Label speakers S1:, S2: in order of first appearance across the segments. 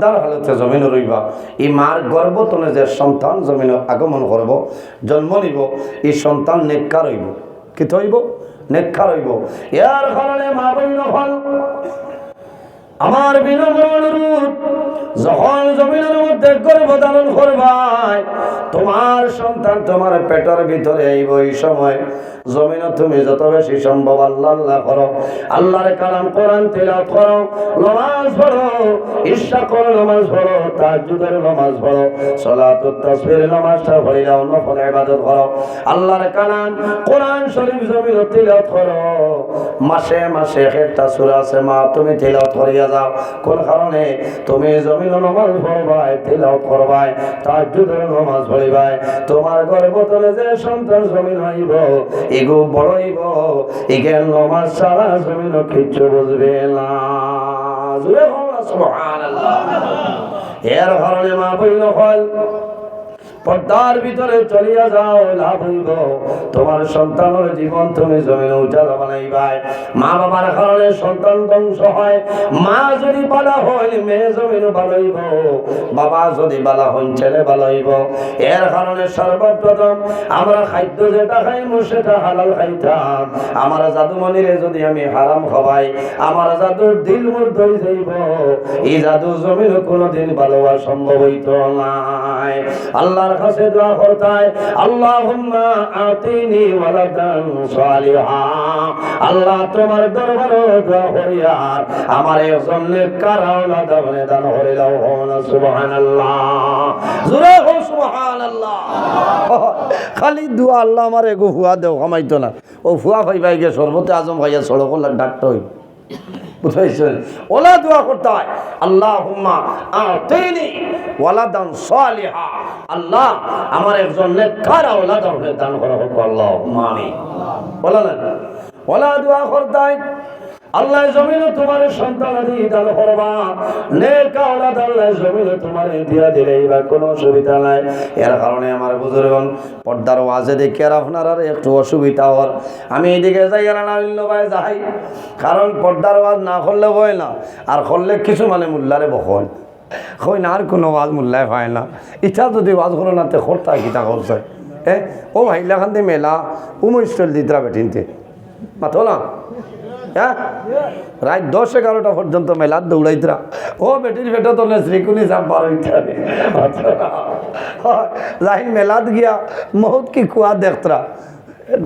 S1: পর্দার হালতে জমিনে রইবা। এই মার গর্ভতনে যে সন্তান জমিনে আগমন করব, জন্ম নিব এই সন্তান নেককার হইব কি হইব নেককার হইব ইয়ার কারণে মা বইন আমার বিনম্র অনুরোধ যখন জমিনের মধ্যে গর্ভ ধারণ করবাই তোমার সন্তান তোমার পেটের ভিতরে এই সময়, জমিন তুমি যত বেশি সম্ভব আল্লাহ আল্লাহ করো, আল্লাহর কালাম কোরআন তিলাওয়াত করো, নামাজ পড়ো ইশা করো, নামাজ পড়ো, তাহাজ্জুদের নামাজ পড়ো, সালাতুত তাসবির নামাজটা পড়ে যাও নফল ইবাদত করো, আল্লাহর কালাম কোরআন শরীফ জমিন তিলাওয়াত করো, মাসে মাসে একটা সূরা আছে, মা তুমি তিলাওয়াত করিয়া যাও। কোন কারণে? তুমি জমিন নমাজ পড়বাই, তিলাওয়াত করবাই, তাহাজ্জুদের নমাজ পড়িবাই। তোমার গর্ভতলে যে সন্তান জমিন হইব এগো বড়ইব এগে নমাজ সারা জমিন কিচ্ছু বুঝবে না। জুড়ে হল সুবহানাল্লাহ। এর কারণে মা বইল হয় পর্দার ভিতরে চলিয়া যাও লাভ হইব। তোমার সন্তানের জীবন তুমি জমিনে উঠালা বানাইবাই। মা বাবার কারণে সন্তান ধ্বংস হয়। মা যদি বালা হয়, মেয়ে জমিন ভালো হইব বাবা যদি বালা হন, ছেলে ভালো হইব এর কারণে সর্বপ্রথম আমরা খাদ্য যেটা খাইমু, সেটা হালাল খাইতাম। আমার জাদুমণিরে যদি আমি হারাম খাওয়াই আমার জাদুর দিল মধ্যে যাইব। এই জাদু জমিন কোনোদিন ভালো হওয়া সম্ভব হইত নাই। কাছে দোয়া আল্লাহুম্মা আতিনি ওয়ালাদান সালিহা। আল্লাহ তোমার দরবারে দোয়া করিয়া আমার একজন নেককার আওলাদ আপনি দান করে দাও হন সুবহানাল্লাহ। জোরে হো, সুবহানাল্লাহ। খালি দোয়া আল্লাহ আমার এগো হুয়া দেও কামাইতো না। ও ফুয়া ভাই ভাই গে, সর্বতে আজম ভাইয়া সড়ক ডাক্তার হই বুঝাইছেন ওলা দোয়া করতে হয়। আল্লাহ আতিনি ওয়ালাদান সালিহা। আল্লাহ, আমার একজন আওলাদ আপনি দান করা হোক। আল্লাহ বলা না ওলা দোয়া করতে হয়। আল্লাহ জমিনে তোমার সন্তান আদি দান করবা নেক আওলাদ আল্লাহ জমিনে তোমার দিয়া দিলে বা কোনো অসুবিধা নাই। এর কারণে আমার বুজুর্গন পর্দার ওয়াজে দেখে আর আপনার আর একটু অসুবিধা হল। আমি এদিকে যাই আর না ভাই যাই। কারণ পর্দার ওয়াজ না করলে হয় না। আর করলে কিছু মানে মূল্যারে বখন হয় না, আর কোনো ওয়াজ মূল্যায় হয় না। ইচ্ছা যদি ওয়াজ করো না তে খরতা কিতা করছে এ? ও ভাইলা খান দি মেলা। উমো স্টল দিতরা বেটিনতে। মাথো না হ্যাঁ? রাত দশ এগারোটা পর্যন্ত মেলার দৌড়াইতরা। ও বেটির বেটা তো শ্রীকুনি যাব বার মেলাত গিয়া বহুত কি কুয়া দেখতরা।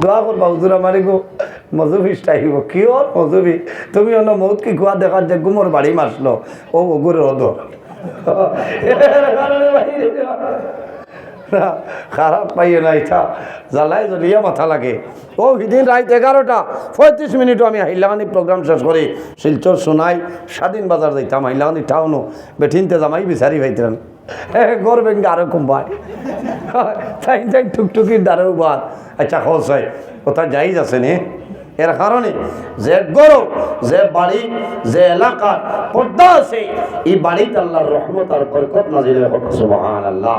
S1: দোয়া করবা হুজুর আমারে গো মজুবি আহিব। কি হল মজুবি তুমি অন্য বহুত কি কুয়া দেখার যে গুমর বাড়ি মাসলো ও ওগুর রদ খারাপ পাইয়ে না এটা জ্বালাই জ্বলিয়া মাথা লাগে। ও, সেদিন রাত এগারোটা, পঁয়ত্রিশ মিনিটও আমি হাইলাগানি প্রোগ্রাম শেষ করি। শিলচর শোনাই স্বাধীন বাজার যাইতাম হাইলাগানি টাউনও বেঠিনতে জামাই বিচারি পাইতেন বেঙ্গে আরও কমবায় তাই তাই টুকটুকির দ্বারেও বাদ। আচ্ছা খোঁজ হয়। কোথায় যাই আছে নে? এর কারণে যে গরু, যে বাড়ি, যে এলাকার পর্দা আছে, এই বাড়িতে আল্লাহর রহমত আর বরকত নাজিল হোক সুবহানাল্লাহ।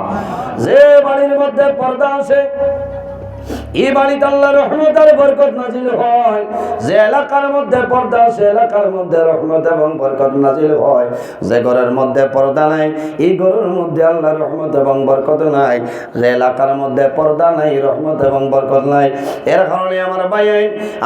S1: যে বাড়ির মধ্যে পর্দা আছে এই বাড়িতে আল্লাহ রহমত বরকত নাজিল হয়। যে এলাকার মধ্যে পর্দা আছে এলাকার মধ্যে রহমত এবং বরকত নাজিল হয়। যে ঘরের মধ্যে পর্দা নাই, এই ঘরের মধ্যে আল্লাহ রহমত এবং বরকত নাই। যে এলাকার মধ্যে পর্দা নাই, রহমত এবং বরকত নাই। এর কারণে আমার ভাই,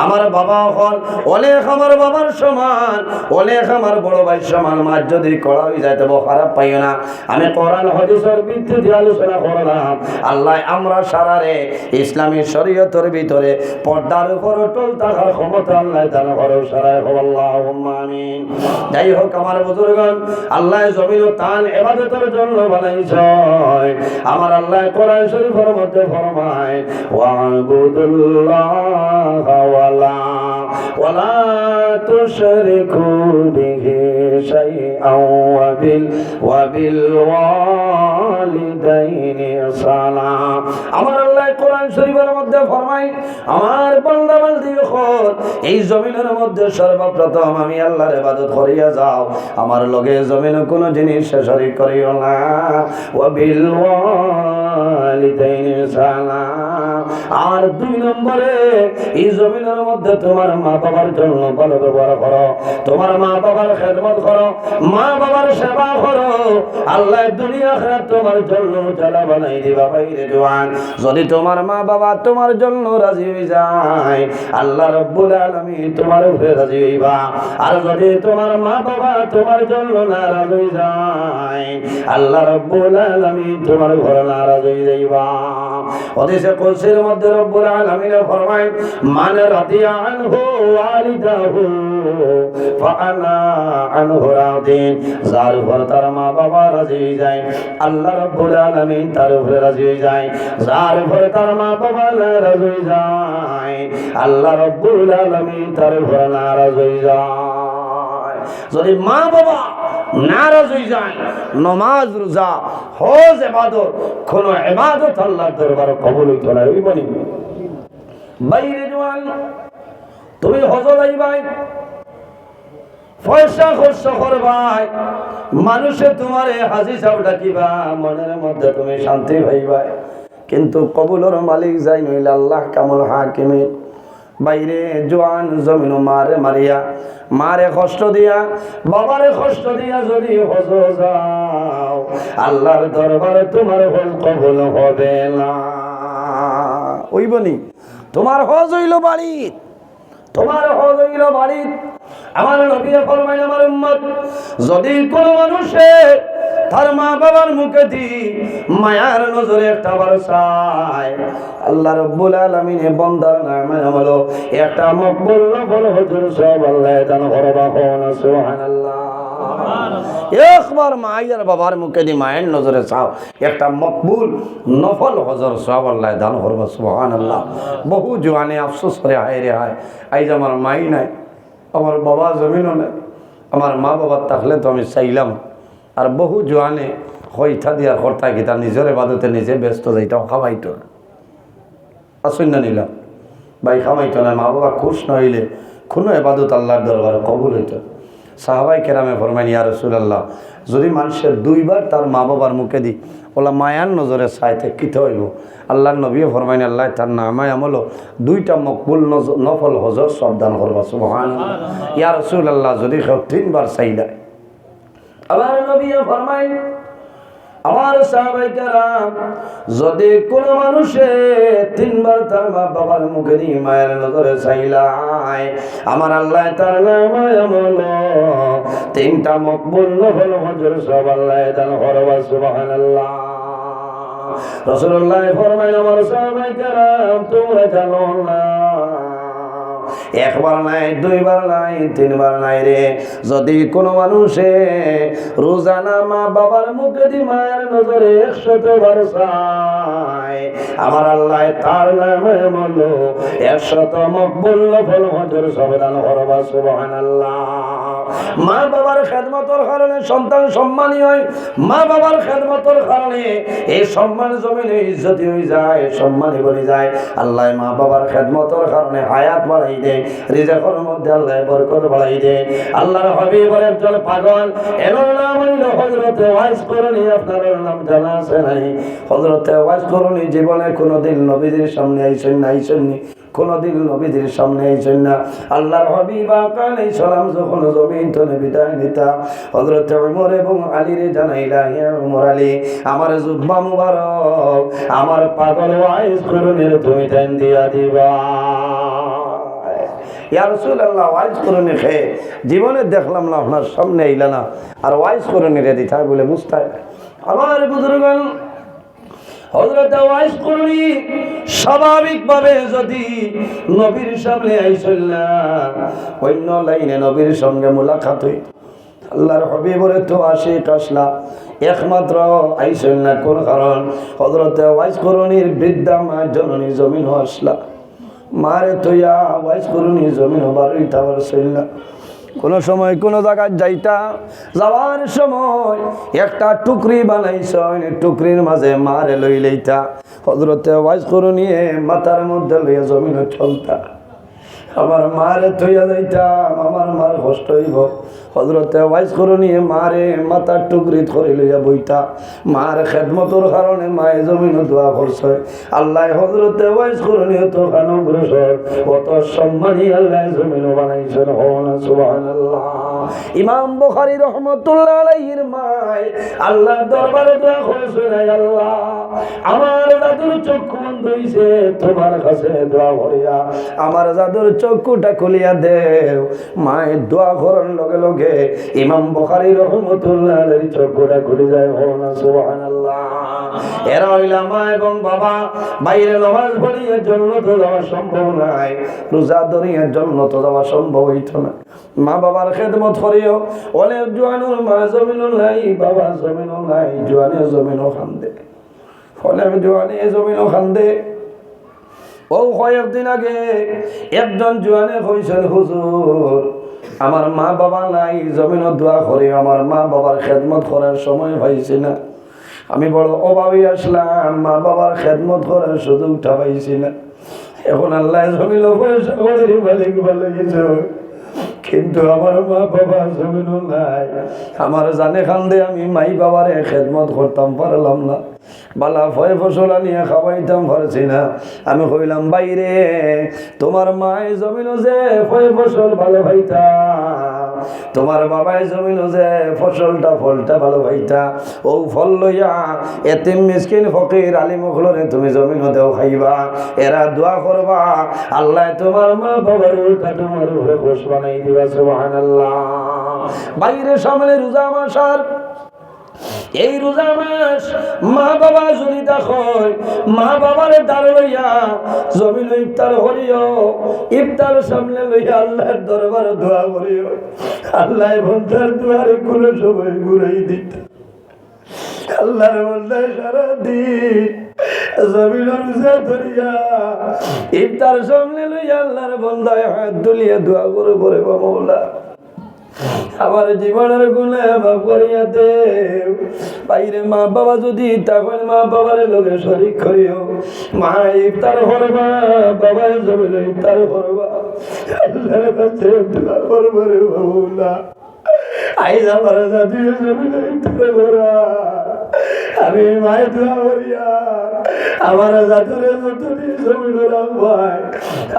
S1: আমার বাবা হল অনেক আমার বাবার সমান, অনেক আমার বড় ভাই সমান। মাছ যদি করা হয়ে যায়, তবে খারাপ পাইও না। আমি কোরআন, হদিসের ভিত্তিতে আলোচনা করলাম, আল্লাহ আমরা সারারে ইসলামী শরীয়তের ভিতরে পর্দার উপর টোল থাকার ক্ষমতা আল্লাহ সারায় আল্লাহ আমিন। যাই হোক, আমার বুজুর্গন আল্লাহ জমিন তান এবাদতের জন্য বানাইছ। আমার আল্লাহ কোরআন শরীফের মধ্যে ফরমায়, ওয়াবুদুল্লাহ ওয়ালা ওয়ালা তুশরিকু বিহি শাইআন ওয়া বিল ওয়া বিল এই মধ্যে সর্বপ্রথম আমি আল্লাহর ইবাদত করিয়া যাও, আমার লগে জমিনে কোনো জিনিস শরীক করিও না। আর দুই নম্বরে, এই জমিনের মধ্যে তোমার মা বাবার জন্য ভালো ব্যবহার করো, তোমার মা বাবার খেদমত করো, মা বাবার সেবা করো। আল্লাহ দুনিয়া তোমার জন্য যদি তোমার মা বাবা তোমার জন্য রাজি হয়ে যায়, আল্লাহ রব্বুল আলামিন তোমার উপরে রাজি হইবা। আর যদি তোমার মা বাবা তোমার জন্য নারাজ হয়ে যায়, আল্লাহ রব্বুল আলামিন তোমার ঘরে নারাজ হয়ে যাইবা। মধ্যে রব্বুল আনহু আনহু রাদিন। যার উপর তার মা বাবা রাজি হয়ে যায়, আল্লাহ রব্বুল আলামিন তার উপরে রাজি হয়ে যায় যার উপরে তার মা বাবা নারাজ হয়ে যায়, আল্লাহ রব্বুল আলামিন তার উপরে নারাজ হয়ে যায়। যদি মা বাবা নারাজ হয়ে যায়, নমাজ, রোজা, হজ এবাদত কোন এবাদত আল্লাহর দরবার কবুল হইতো না, ওই বলি বাইরে জোয়ান, তুমি হজ যাইবাই পয়সা খরচ করবাই মানুষে তোমার হাজি সাহ ডাকিবা, মনের মধ্যে তুমি শান্তি পাইবাই কিন্তু কবুলর মালিক যাই নইল আল্লাহ কামল হাকিমে বাইরে জোয়ান জমিন মারে মারিয়া, মারে কষ্ট দিয়া, বাবারে কষ্ট দিয়া যদি হজ যাও, আল্লাহর দরবারে তোমার হল কবুল হবে না। ওইবনি তোমার হজ হইল বাড়ি তোমার হজ হইল বাড়ি আমার নবী ফরমাইন আমার উম্মত যদি কোন মানুষে তার মা বাবার মুখে দি মায়ার নজরে একটা বার চায় আল্লাহ রব্বুল আলামিন বন্দার নামে হলো একটা মকবুল নফল হুজুর সব আল্লাহ দান করবা কোন সুবহানাল্লাহ। একবার মায়ের বাবার মুখে দি মায়ের নজরে চাও একটা মকবুল নফল হজর সব আল্লাহ দান করবা সুবহানাল্লাহ। বহু জোয়ানে আফসোস করে হায় রে হায় আইজ আমার মাই নাই। আমার বাবা জমিনও নেই। আমার মা বাবার থাকলে তো আমি চাইলাম। আর বহু জোয়ানে হইথা দিয়ার কর্তা কি তার নিজের বাদতে নিজে ব্যস্ত যাইটাও খাওয়াইতো না আসুন না নিলাম। ভাই খামাইতো না, মা বাবা খুশ নইলে কোনো এবাদত আল্লাহর দরবার কবুল হইত। সাহাবাই কেরামে ফরমাইন, ইয়া রসুলাল্লাহ যদি মানুষের দুইবার তার মা বাবার মুখে দিই, ওলা মায়ার নজরে চাইতে কিতে হইব? আল্লাহ নবী ফরমাইন, আল্লাহ, তার নামায় আমলো দুইটা মকবুল নফল হজর সাবধান করবা সুবহান ইয়া রসুলাল্লাহ, যদি তিনবার তিনবার দেয়। আবার নবী ফরমাইন আমার সাহাবাইকারাম, যদি কোন মানুষে তিনবার তার মা বাবার মুখে দিয়ে মায়ের নজরে চাইলাই আমার আল্লাহ তার নাম আমল তিনটা মকবুল নফল হজর সব আল্লাহ দান করবা সুবহানাল্লাহ। রসুল্লাহ ফরমাইন আমার সাহাবাইকারাম, তোমরা জানো না। একবার নাই, দুইবার নাই, তিনবার নাই রে। যদি কোনো মানুষে রোজানা মা বাবার মুখে দি মায়ের নজরে একশত বার আমার আল্লাহ তার নামে বলল একশত মকবুল ফল হজর সবদান করবা সুবহানাল্লাহ। মা বাবার খেদমতর কারণে সন্তান সম্মানী হয়, মা বাবার খেদমতর কারণে এই সম্মান জমিনে ইজ্জতি হয়ে যায়, সম্মানী বলে যায়। আল্লাহ মা বাবার খেদমতর কারণে হায়াত বাড়াই দেয়। রিজাকের মধ্যে আল্লাহ বরকত বাড়াই দেয় আল্লাহর হাবিবের একজন পাগল এর নাম হইল হজরতে ওয়াইস করণী, আপনার নাম জানা আছে নাই? হজরতে করণী জীবনে কোনোদিন নবীদের সামনে আইসেন না আইসেন কোনদিন নবীদের সামনে আইসেন না। আল্লাহর হাবিব আকালে সালাম যখন জমিন তনে বিদায় নিতা হযরত ওমর এবং আলীরে জানাইলা, হে ওমর আলী, আমার জুব্বা মুবারক, আমার পাগল ওয়াইস করুনের তুমি দেন দিয়া দিবা। ইয়া রাসূলুল্লাহ, ওয়াইজ জীবনে দেখলাম না, আপনার সামনে আইলা না। আর ওয়াইজ করুনি রেডি থাই বলে বুঝতে আমার বুজুর্গান করুনি স্বাভাবিকভাবে যদি সামনে আইসল না, অন্য লাইনে আল্লাহর তো একমাত্র আইসল না, কোন কারণ? হজরত ওয়াইস করুনির বৃদ্ধা মা জননী জমিন আসলা। মারে তৈয়া ওয়াইস করুনি জমিন হবার ইতাবার সইল না। কোন সময় কোন জায়গায় যাইতা, যাওয়ার সময় একটা টুকরি বানাইছ টুকরির মাঝে মারে লই লইতা। হজরতে ওয়াজ করু নিয়ে মাথার মধ্যে লইয়া জমিনে চলতা। আমার মারে থইয়া যাইতাম, আমার মার কষ্ট হইব। হজরতে ওয়াইজ করে নিয়ে মারে মাথার টুকরি ধরে লইয়া বইতা মার খেদমতর কারণে মায়ে জমিন দোয়া করছে। আল্লাহ হজরতে ওয়াইজ করে নিয়ে তো অনুগ্রসর কত সম্মানী আল্লাহ জমিন বানাইছেন হন সুবহানাল্লাহ। ইমাম বুখারী রহমতুল্লাহ আলাইহির মায় আল্লাহ দরবারে দোয়া করছে আল্লাহ, আমার দাদুর চক্ষু বন্ধ হইছে, তোমার কাছে দোয়া করিয়া। আমার জাদুর চক্ষুটা খুলিয়া দেও। মায়ের দোয়া করার লগে লগে ইমাম বখারি রহমতুল্লাহ চক্ষুটা খুলে যায় না, সুবহানাল্লাহ। এরা মা এবং বাবা। বাইরে জন্য তো যাওয়া সম্ভব নাই, রোজা জন্য তো যাওয়া সম্ভব হইত না। মা বাবার খেদমত করিও অনেক জোয়ানুর মা জমিন নাই, বাবা জমিন নাই, জোয়ানে জমিনও খান্দে। অনেক জোয়ানে জমিনও খান্দে। ও কয়েকদিন আগে একজন জোয়ানে কইছেন, হুজুর আমার মা বাবা নাই জমিন দোয়া করে আমার মা বাবার খেদমত করার সময় পাইছি না। আমি বড় অভাবে আসলাম, মা বাবার খেদমত করার সুযোগটা পাইছি না। এখন আল্লাহ কিছু কিন্তু আমার মা বাবা জমিন নাই। আমার জানে খান্দে আমি মাই বাবারে খেদমত করতাম, পারলাম না। বালা ভয় ফসল আনিয়ে খাওয়াইতাম, পারছি না। আমি কইলাম বাইরে তোমার মায়ের জমিন যে ভয় ফসল ভালো ভাইতা তোমার বাবাই জমিন যে ফসলটা, ফলটা ভালো ভাইটা ও ফল লইয়া এতিম মিসকিন ফকির আলী মুখলরে তুমি জমিন দেও খাইবা। এরা দোয়া করবা, আল্লাহ তোমার মা বাবার উল্টা তোমার উপরে খুশ বানাই দিবা, সুবহানাল্লাহ। বাইরে সামনে রোজা মাসার এই রোজা মাস মা বাবা যদি দেখয়, মা বাবার দার লইয়া জমিন ইফতার করিও, ইফতার সামনে লইয়া আল্লাহর দরবারে দোয়া করিও। আল্লাহ বন্ধার দুয়ারে কোনো সময় ঘুরাই দিত। আল্লাহর বন্ধায় সারা দিন জমিনের রোজা ধরিয়া ইফতার সামনে লইয়া আল্লাহর বন্ধায় হাত তুলিয়া দোয়া করে পরে মৌলা। আমার জীবনের গুণে মাফ করিয়া দে বাইরে মা বাবা যদি তখন মা বাবার লোকে শরিক করিও। মা ইফতার করবা, বাবা জমিন ইফতার বাবুলা আইজ আমার জাতি জমিন ইফতার করা। আমি করিয়া, আমার জাতুরে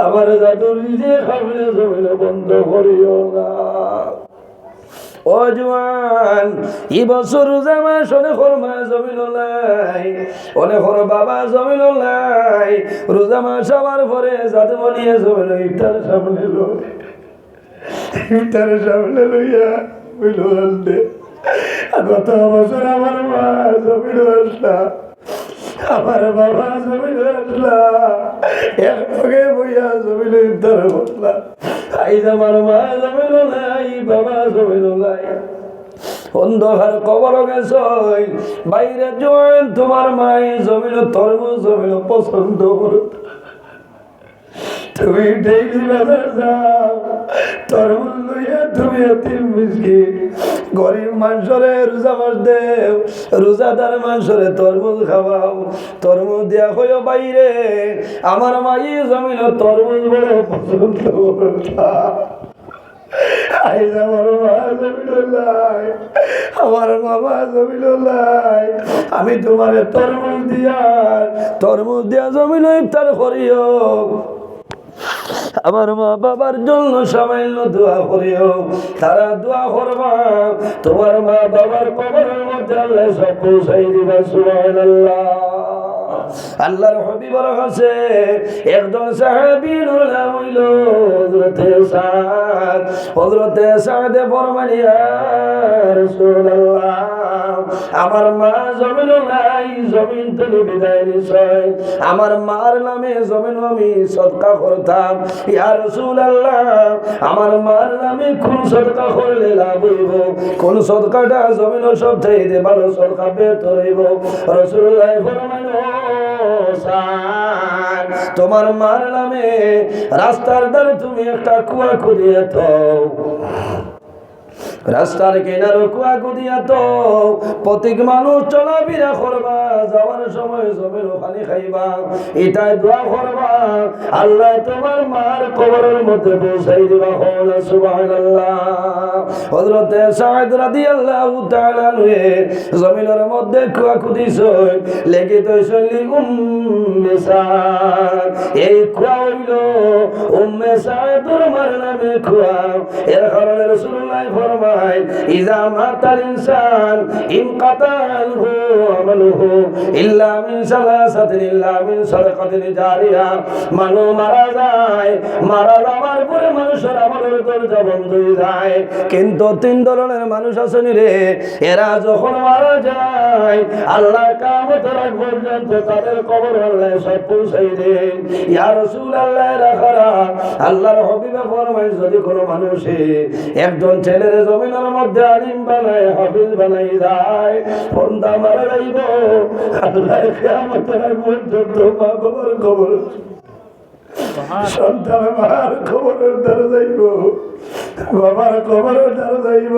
S1: আমার নিজে খাবলে জমিন বন্ধ করিও না। ও জোয়ান ই বছর রোজা মাস অনেক মা জমিন নাই অনেক বাবা জমিন লাই রোজা মাস আমার পরে যাতে মনিয়ে জমিন ইফতার সামনে লো ইফতার সামনে লইয়া বুঝলো আনতে। গত বছর আমার মা জমিন আসলা আমার বাবা জমিন আসলা একসঙ্গে বইয়া জমিন ইফতার বসলা আইজ আমার মা জমিন নাই, বাবা জমিন নাই। অন্ধকার কবর গেছ বাইরে জয়েন তোমার মাই জমিন তরমু জমিন পছন্দ তুমি ডেইলি বাজার যাও তরমুজ লইয়া তুমি এতিম মিসকিন। গরিব মানুষরে রোজা মাস দেও রোজাদার মানুষরে তরমুজ খাওয়াও। তরমুজ দিয়া হইও বাইরে, আমার মাই জমিন তরমুজ বড় পছন্দ আমার বাবা জমিল আমি তোমার তরমুজ দিয়া তরমুজ দিয়া জমিল ইফতার করিও। আমার মা বাবার জন্য সামান্য দোয়া করিও, তারা দোয়া করবা। তোমার মা বাবার কবরের মধ্যে আল্লাহ সব পৌঁছাই দিবা, সুবহানাল্লাহ। আল্লাহর হবিবর কাছে একজন সাহাবী নাম হইল হযরতে সাদ। হযরতে সাদে রাসূলুল্লাহ, আমার মা জমিন নাই, জমিন থেকে বিদায় নিশ্চয়। আমার মার নামে জমিন আমি সদকা করতাম। ইয়া রাসূলুল্লাহ, আমার মার নামে কোন সদকা করলে লাভ হইব? কোন সদকাটা জমিন সব থেকে ভালো সদকা বেতর হইব? রাসূলুল্লাহ ফরমাইল তোমার মার নামে রাস্তার ধারে তুমি একটা কুয়া খুলিয়ে রাস্তার কেনার কুয়া কুদিয়া তো প্রত্যেক মানুষ চলাফেরা করবা, যাওয়ার সময় জমির পানি খাইবা। এটাই দোয়া করবা, আল্লাহ তোমার মার কবরের মধ্যে পৌঁছাই দিবা হল সুবহানাল্লাহ। হযরতে সাঈদ রাদিয়াল্লাহু তাআলা নুয়ে জমিনের মধ্যে কুয়া কুদিছ লেগে তো উম্মে এই কুয়া হইল উম্মে সাদুর মার নামে কুয়া। এর কারণে ফরমায়, ইজা মাতাল ইনসান আমালুহু ইল্লা মিন সালাসাতিন, ইল্লা মিন সাদাকাতিন জারিয়া। মানু মারা যায়, মারা যাওয়ার পরে মানুষের আমলের দরজা বন্ধ হয়ে যায়। কিন্তু তিন ধরনের মানুষ আসেনি রে, এরা যখন মারা যায়, আল্লাহ কামতের আগ পর্যন্ত তাদের কবর আল্লাহ সব পৌঁছাই দেন। ইয়া রাসূল আল্লাহ রাখারা আল্লাহর হবিবে ফরমায়, যদি কোনো মানুষে একজন ছেলের জমিনের মধ্যে আলিম বানায়, হাফিজ বানাই যায়। ফন্দা মারা যাইব। আল্লাহ কিয়ামতের আগ পর্যন্ত মা বাবার খবর সন্তান মার খবরের দ্বারা যাইব। বাবার খবরের দ্বারা যাইব।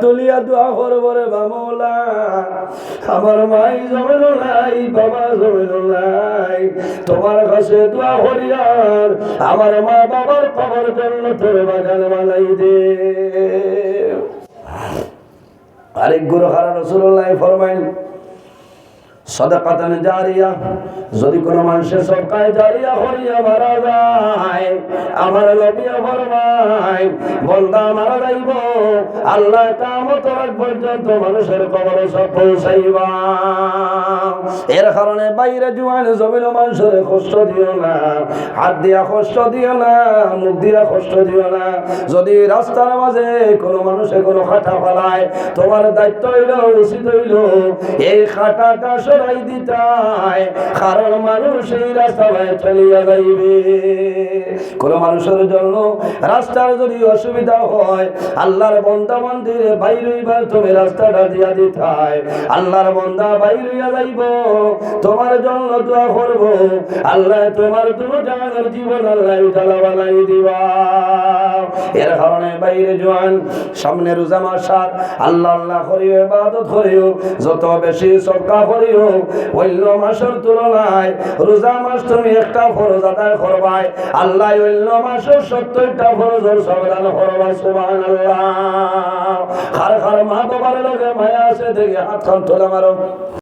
S1: তুলিয়া দোয়া করবরে বামলা আমার মাই জমেল নাই, বাবা জমেল নাই। তোমার কাছে দোয়া করিয়ার আমার মা বাবার খবর জন্য তোর বাগান বানাই দে। আরেক গুরু হারা রসুল্লাহ ফরমাইন সদাকাতান জারিয়া, যদি কোনো মানুষের সবকায় জারিয়া হরিয়া মারা যায়, আমার নবিয়া ফরমায়, বন্দা মারা যাইব, আল্লাহ কামত পর্যন্ত মানুষের কবর সব পৌঁছাইবা। এর কারণে বাইরে জুয়ান জমিন মানুষের কষ্ট দিও না, হাত দিয়া কষ্ট দিও না, মুখ দিয়া কষ্ট দিও না। যদি রাস্তার মাঝে কোনো মানুষে কোনো খাটা ফেলায়, তোমার দায়িত্ব হইল, উচিত হইল, এই খাটাটা সরাই দিতাই কারণ মানুষ এই রাস্তায় চলিয়া যাইবে। কোন মানুষের জন্য রাস্তার যদি অসুবিধা হয়, আল্লাহর বন্দা মন্দিরে বাইরইবার তুমি রাস্তাটা দিয়া দিতাই আল্লাহর বন্দা বাইরইয়া যাইব, তোমার জন্য দোয়া করব। আল্লাহ তোমার দুনো জানার জীবন আল্লাহ উঠালা বানাই দিবা। এর কারণে বাইরে জোয়ান, সামনে রোজা মাসার, আল্লাহ আল্লাহ করিও, ইবাদত করিও, যত বেশি সবকা করিও অন্য মাসের তুলনায় রোজা মাস তুমি একটা ফরজ আদায় করবাই। আল্লাহ অন্য মাসের সত্তরটা ফরজের সবদান সুবান আল্লাহ খার খার মা বাবার লগে মায়া আছে, দেখে হাত খান তোলা মারো।